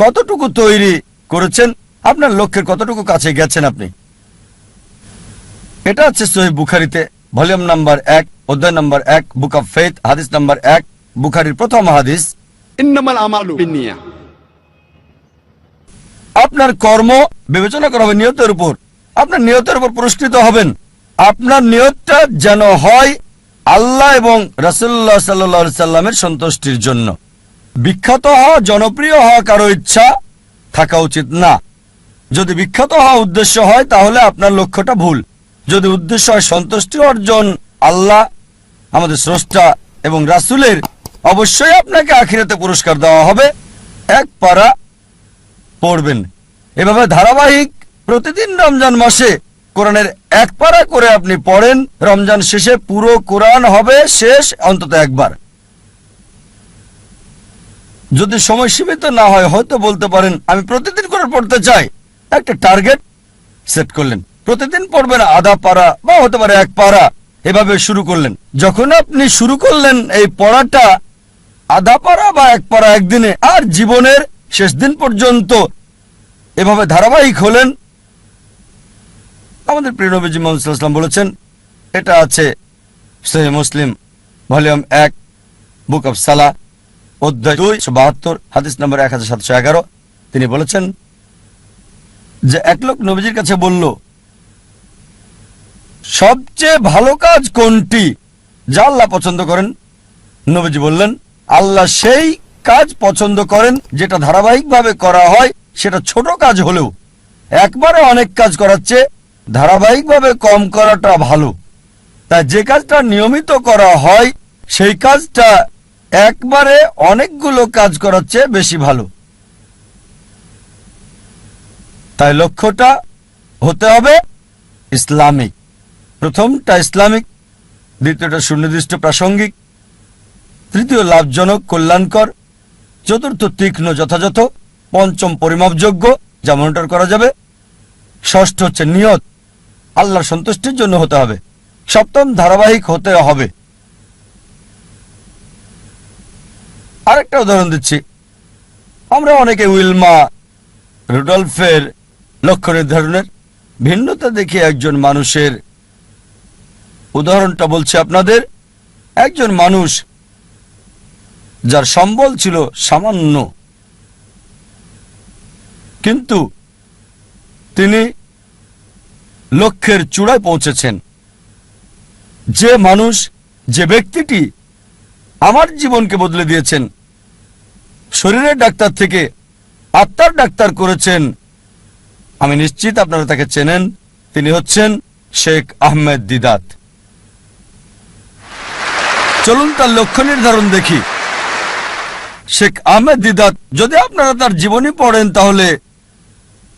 কতটুকু তৈরি করেছেন? আপনার লক্ষ্যের কতটুকু কাছে গেছেন আপনি? এটা হচ্ছে সহি বুখারিতে ভলিউম নাম্বার এক অধ্যায় নাম্বার এক বুক অফ ফেথ হাদিস নাম্বার এক বুখারির প্রথম হাদিস। আপনার কর্ম বিবেচনা করা হবে নিয়তের উপর। আপনার নিয়তের উপর পুরস্কৃত হবেন। আপনার নিয়তটা যেন হয় আল্লাহ এবং রাসুল্লাহ সাল্লা সাল্লামের সন্তুষ্টির জন্য। বিখ্যাত হওয়া, জনপ্রিয় হওয়া কারও ইচ্ছা থাকা উচিত না। যদি বিখ্যাত হওয়া উদ্দেশ্য হয়, তাহলে আপনার লক্ষ্যটা ভুল। যদি উদ্দেশ্য হয় সন্তুষ্টি অর্জন, আল্লাহ আমাদের স্রষ্টা এবং রাসুলের, অবশ্যই আপনাকে আখিরাতে পুরস্কার দেওয়া হবে। এক পারা পড়বেন। এভাবে ধারাবাহিক প্রতিদিন রমজান মাসে কোরআনের এক পারা করে আপনি পড়েন। রমজান শেষে পুরো কোরআন হবে শেষ, অন্তত একবার। যদি সময় সীমিত না হয়, হয়তো বলতে পারেন, আমি প্রতিদিন করে পড়তে চাই। একটা টার্গেট সেট করলেন। প্রতিদিন পড়বেন আধা পারা বা হতে পারে এক পারা। এভাবে শুরু করলেন। যখন আপনি শুরু করলেন এই পড়াটা, আধা পারা বা এক পারা একদিনে, আর জীবনের শেষ দিন পর্যন্ত এভাবে ধারাবাহিক হলেন। আমাদের প্রিয় নবীজি মোহাম্মদ সাল্লাল্লাহু আলাইহি ওয়াসাল্লাম বলেছেন, এটা আছে সহি মুসলিম, ভলিউম এক, বুক অফ সালা অধ্যায় দুই বাহাত্তর, হাদিস নম্বর এক হাজার সাতশো এগারো। তিনি বলেছেন যে, এক লোক নবীজির কাছে বলল, সবচেয়ে ভালো কাজ কোনটি যা আল্লাহ পছন্দ করেন? নবীজি বললেন, আল্লাহ সেই কাজ পছন্দ করেন যেটা ধারাবাহিকভাবে করা হয়, সেটা ছোট কাজ হলেও একবারে অনেক কাজ করাচ্ছে ধারাবাহিকভাবে কম করাটা ভালো। তাই যে কাজটা নিয়মিত করা হয়, সেই কাজটা একবারে অনেকগুলো কাজ করার চেয়ে বেশি ভালো। তাই লক্ষ্যটা হতে হবে ইসলামিক। প্রথমটা ইসলামিক, দ্বিতীয়টা সুনির্দিষ্ট প্রাসঙ্গিক, তৃতীয় লাভজনক, কল্যাণকর, চতুর্থ তীক্ষ্ণ যথাযথ, পঞ্চম পরিমাপযোগ্য যা মনিটর করা যাবে। ষষ্ঠ হচ্ছে নিয়ত, আল্লাহর সন্তুষ্টির জন্য হতে হবে। সপ্তম ধারাবাহিক হতে হবে। আরেকটা উদাহরণ দিচ্ছি। আমরা অনেকে উইলমা রুডলফের লক্ষ্য নির্ধারণের ভিন্নতা দেখে একজন মানুষের উদাহরণটা বলছে আপনাদের। একজন মানুষ যার সম্বল ছিল সামান্য, কিন্তু তিনি লক্ষ্যের চূড়ায় পৌঁছেছেন। যে মানুষ, যে ব্যক্তিটি আমার জীবনকে বদলে দিয়েছেন শরীরের ডাক্তার থেকে আত্মার ডাক্তার করেছেন। আমি নিশ্চিত আপনারা তাকে চেনেন। তিনি হচ্ছেন শেখ আহমেদ দিদাত। চলুন তার লক্ষ্য নির্ধারণ দেখি। শেখ আহমেদ দিদাত, যদি আপনারা তার জীবনী পড়েন তাহলে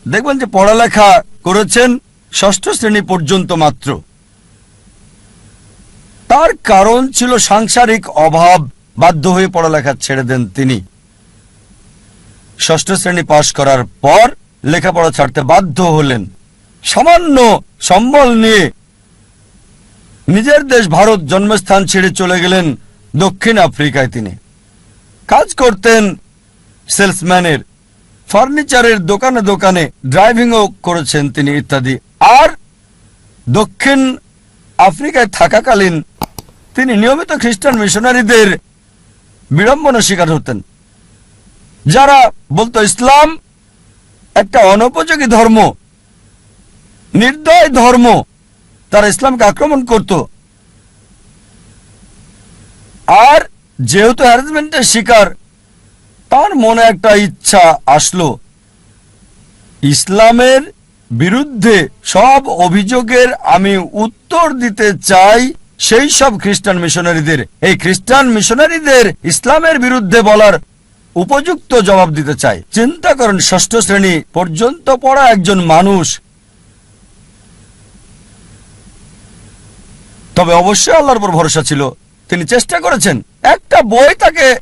দেখবেন যে পড়ালেখা করেছেন ষষ্ঠ শ্রেণি পর্যন্ত মাত্র। তার কারণ ছিল সাংসারিক অভাব। বাধ্য হয়ে পড়ালেখা ছেড়ে দেন তিনি। ষষ্ঠ শ্রেণি পাশ করার পর লেখাপড়া ছাড়তে বাধ্য হলেন। সামান্য সম্বল নিয়ে নিজের দেশ ভারত জন্মস্থান ছেড়ে চলে গেলেন দক্ষিণ আফ্রিকায় তিনি। কাজ করতেন সেলসম্যানের, ফার্নিচারের দোকানে দোকানে, ড্রাইভিংও করেছেন তিনি ইত্যাদি। আর দক্ষিণ আফ্রিকায় থাকাকালীন তিনি নিয়মিত খ্রিস্টান মিশনারিদের বিড়ম্বনা শিকার হতেন। যারা বলতো ইসলাম একটা অনুপযোগী ধর্ম, নির্দয় ধর্ম, তারা ইসলামকে আক্রমণ করত। আর যেহেতু হ্যারাসমেন্টের শিকার, তার মনে একটা ইচ্ছা আসলো। ইসলামের বিরুদ্ধে সব অভিযোগের আমি উত্তর দিতে চাই সেই সব খ্রিস্টান মিশনারিদের। এই খ্রিস্টান মিশনারিদের ইসলামের বিরুদ্ধে বলার উপযুক্ত জবাব দিতে চাই চিন্তা করেন, ষষ্ঠ শ্রেণি পর্যন্ত পড়া একজন মানুষ। তবে অবশ্যই আল্লাহর উপর ভরসা ছিল। তিনি চেষ্টা করেছেন। একটা বই তাকে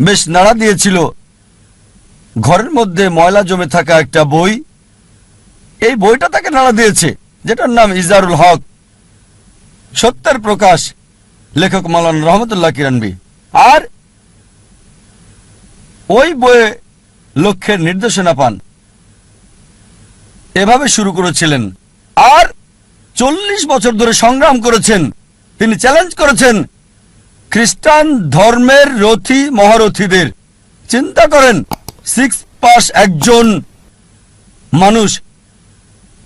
বেশ নাড়া দিয়েছিল। ঘরের মধ্যে ময়লা জমে থাকা একটা বই। এই বইটা তাকে নাড়া দিয়েছে, যেটার নাম ইজারুল হক। সত্যের প্রকাশ, লেখক মালান রহমতুল্লাহ কিরানবি। আর ওই বইয়ে লক্ষ্যের নির্দেশনা পান। এভাবে শুরু করেছিলেন। আর চল্লিশ বছর ধরে সংগ্রাম করেছেন। তিনি চ্যালেঞ্জ করেছেন খ্রিস্টান ধর্মের রথী মহারথীদের। চিন্তা করেন সিক্স পাস একজন মানুষ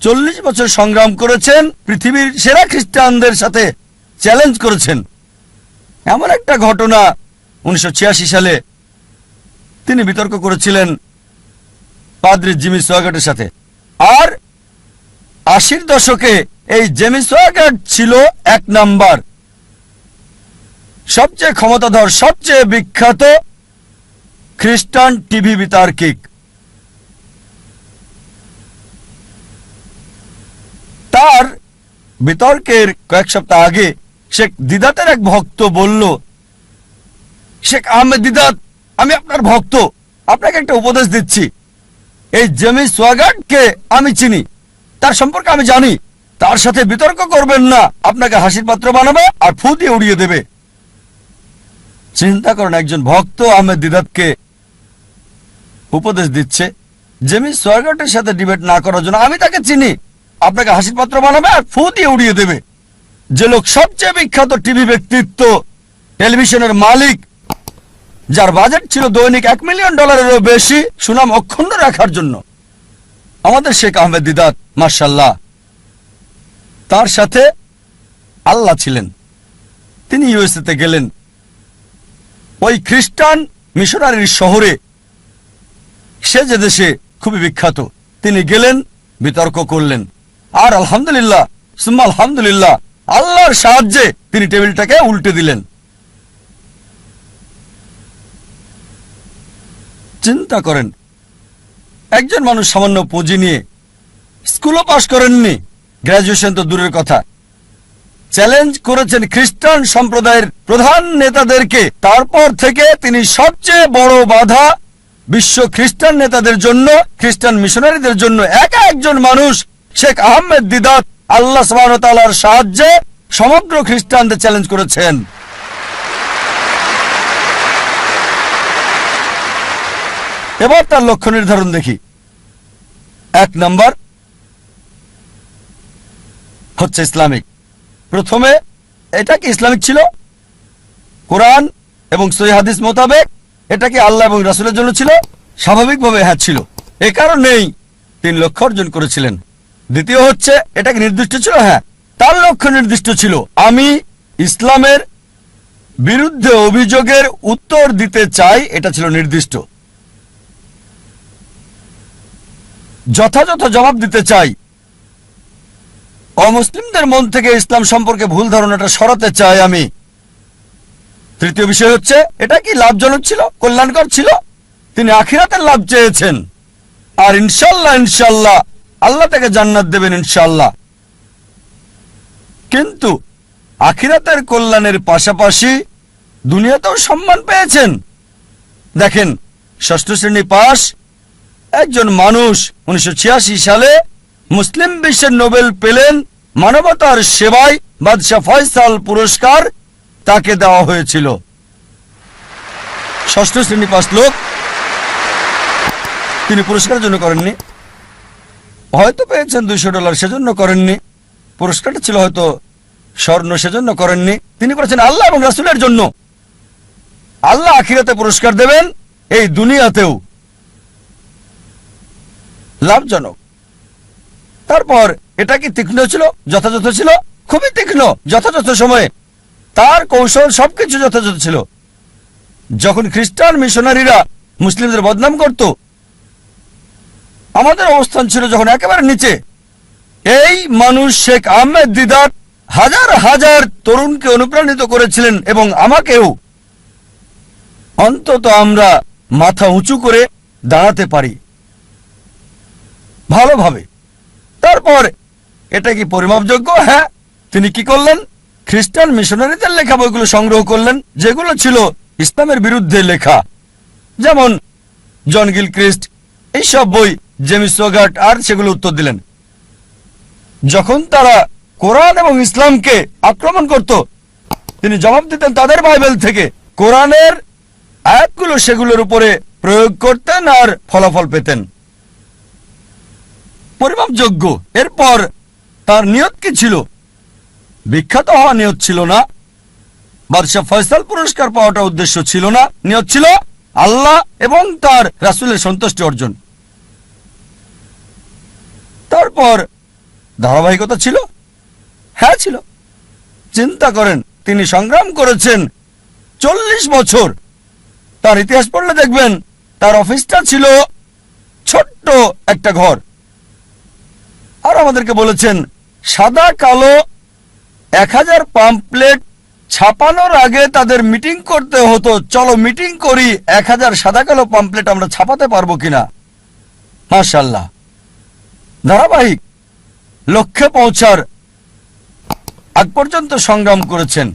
চল্লিশ বছর সংগ্রাম করেছেন, পৃথিবীর সেরা খ্রিস্টানদের সাথে চ্যালেঞ্জ করেছেন। এমন একটা ঘটনা উনিশশো ছিয়াশি সালে তিনি বিতর্ক করেছিলেন পাদ্রি জিমি সোয়াগাটের সাথে। আর আশির দশকে এই জেমি সোয়াগাট ছিল এক নাম্বার। সবচেয়ে ক্ষমতাধর, সবচেয়ে বিখ্যাত খ্রিস্টান টিভি বিতার্কিক। তার বিতর্কের কয়েক সপ্তাহ আগে শেখ দিদাতের এক ভক্ত বলল, শেখ আহমেদ দিদাত আমি আপনার ভক্ত। আপনাকে একটা উপদেশ দিচ্ছি। এই জেমি সোয়াগাটকে আমি চিনি। তার সম্পর্কে আমি জানি। তার সাথে বিতর্ক করবেন না। আপনাকে হাসির পাত্র বানাবে আর ফু দিয়ে উড়িয়ে দেবে। চিন্তা করেন, একজন ভক্ত আহমেদ দিদাতকে উপদেশ দিচ্ছে জেমি সোয়াগাটের সাথে ডিবেট না করার জন্য। আমি তাকে চিনি। আপনাকে হাসির পাত্র বানাবে আর ফু দিয়ে উড়িয়ে দেবে। যে লোক সবচেয়ে বিখ্যাত টিভি ব্যক্তিত্ব, টেলিভিশনের মালিক যার বাজেট ছিল দৈনিক এক মিলিয়ন ডলারেরও বেশি সুনাম অক্ষুণ্ণ রাখার জন্য। আমাদের শেখ আহমেদ দিদাত মার্শাল্লাহ তার সাথে আল্লাহ ছিলেন। তিনি ইউএসএতে গেলেন। ওই খ্রিস্টান মিশনারির শহরে, সে যে দেশে খুবই বিখ্যাত, তিনি গেলেন, বিতর্ক করলেন। আর আলহামদুলিল্লাহ, সুম্মা আলহামদুলিল্লাহ, আল্লাহর সাহায্যে তিনি টেবিলটাকে উল্টে দিলেন। চিন্তা করেন। একজন মানুষ সামান্য পুঁজি নিয়ে স্কুলও পাশ করেননি। গ্রাজুয়েশন তো দূরের কথা। চ্যালেঞ্জ করেছেন খ্রিস্টান সম্প্রদায়ের প্রধান নেতাদেরকে। তারপর থেকে তিনি সবচেয়ে বড় বাধা বিশ্ব খ্রিস্টান নেতাদের জন্য, খ্রিস্টান মিশনারিদের জন্য একা একজন মানুষ, শেখ আহমেদ দিদাত আল্লাহ সাহায্যে সমগ্র খ্রিস্টানদের চ্যালেঞ্জ করেছেন। এবার তার লক্ষ্য নির্ধারণ দেখি। এক নম্বর হচ্ছে ইসলামিক। প্রথমে এটা কি ইসলামিক ছিল? কোরআন এবং সহি হাদিস মোতাবেক এটা কি আল্লাহ এবং রাসুলের জন্য ছিল? স্বাভাবিকভাবে হ্যাঁ ছিল। এ কারণেই তিনি লক্ষ্য অর্জন করেছিলেন। দ্বিতীয় হচ্ছে, এটা কি নির্দিষ্ট ছিল? হ্যাঁ। তার লক্ষ্য নির্দিষ্ট ছিল। আমি ইসলামের বিরুদ্ধে অভিযোগের উত্তর দিতে চাই, এটা ছিল নির্দিষ্ট। যথাযথ জবাব দিতে চাই। অমুসলিমদের মন থেকে ইসলাম সম্পর্কে ভুল ধারণাটা সরাতে চাই আমি। তৃতীয় বিষয় হচ্ছে, এটা কি লাভজনক ছিল? কল্যাণকর ছিল? তিনি আখিরাতের লাভ চেয়েছেন। আর ইনশাল্লাহ ইনশাল্লাহ, আল্লাহ তাকে জান্নাত দেবেন, ইনশাল্লাহ। কিন্তু আখিরাতের কল্যাণের পাশাপাশি দুনিয়াতেও সম্মান পেয়েছেন। দেখেন, ষষ্ঠ শ্রেণি পাশ একজন মানুষ উনিশশো ছিয়াশি সালে মুসলিম বিশ্বের নোবেল পেলেন মানবতার সেবায় বাদশাহ ফয়সাল পুরস্কার তাকে দেওয়া হয়েছিল। ষষ্ঠ শ্রেণি পাশ লোক। তিনি পুরস্কারের জন্য করেননি। হয়তো পেয়েছেন দুইশো ডলার সেজন্য করেননি। পুরস্কারটা ছিল হয়তো স্বর্ণ সেজন্য করেননি। তিনি করেছেন আল্লাহ এবং রাসুলের জন্য। আল্লাহ আখিরাতে পুরস্কার দেবেন এই দুনিয়াতেও। লাভজনক। তারপর এটা কি তীক্ষ্ণ ছিল? যথাযথ ছিল? খুবই তীক্ষ্ণ। যথাযথ সময়ে তার কৌশল সবকিছু যথাযথ ছিল। যখন খ্রিস্টান মিশনারিরা মুসলিমদের বদনাম করত, আমাদের অবস্থান ছিল যখন একেবারে নিচে। এই মানুষ শেখ আহমেদ দিদার হাজার হাজার তরুণকে অনুপ্রাণিত করেছিলেন এবং আমাকেও। অন্তত আমরা মাথা উঁচু করে দাঁড়াতে পারি। ভালোভাবে। তারপর, এটা কি পরিমাপযোগ্য? হ্যাঁ তিনি কি করলেন? খ্রিস্টান মিশনারিদের লেখা বইগুলো সংগ্রহ করলেন, যেগুলো ছিল ইসলামের বিরুদ্ধে লেখা। যেমন, জন গিল ক্রিস্ট এইসব বই জেমিস সোগাট আর সেগুলো উত্তর দিলেন। যখন তারা কোরআন এবং ইসলামকে আক্রমণ করত, তিনি জবাব দিতেন তাদের বাইবেল থেকে, কোরআনের আয়াতগুলো সেগুলোর উপরে প্রয়োগ করতেন আর ফলাফল পেতেন। পরিমাপযোগ্য। এরপর তার নিয়ত কি ছিল? বিখ্যাত হওয়া নিয়ত ছিল না। বাদশাহ ফয়সাল পুরস্কার পাওয়াটা উদ্দেশ্য ছিল না। নিয়ত ছিল আল্লাহ এবং তার রাসুলের সন্তুষ্টি অর্জন। তারপর ধারাবাহিকতা ছিল? হ্যাঁ ছিল। চিন্তা করেন, তিনি সংগ্রাম করেছেন চল্লিশ বছর। তার ইতিহাস পড়লে দেখবেন, তার অফিসটা ছিল ছোট্ট একটা ঘর। আমাদেরকে বলেছেন, সাদা, কালো, এক হাজার পাম্পলেট ছাপানোর আগে তাদের মিটিং করতে হতো। চলো মিটিং করি, এক হাজার সাদা, কালো পাম্পলেট আমরা ছাপাতে পারব কিনা? মার্শাল্লাহ ধারাবাহিক লক্ষ্যে পৌঁছার আগ পর্যন্ত সংগ্রাম করেছেন।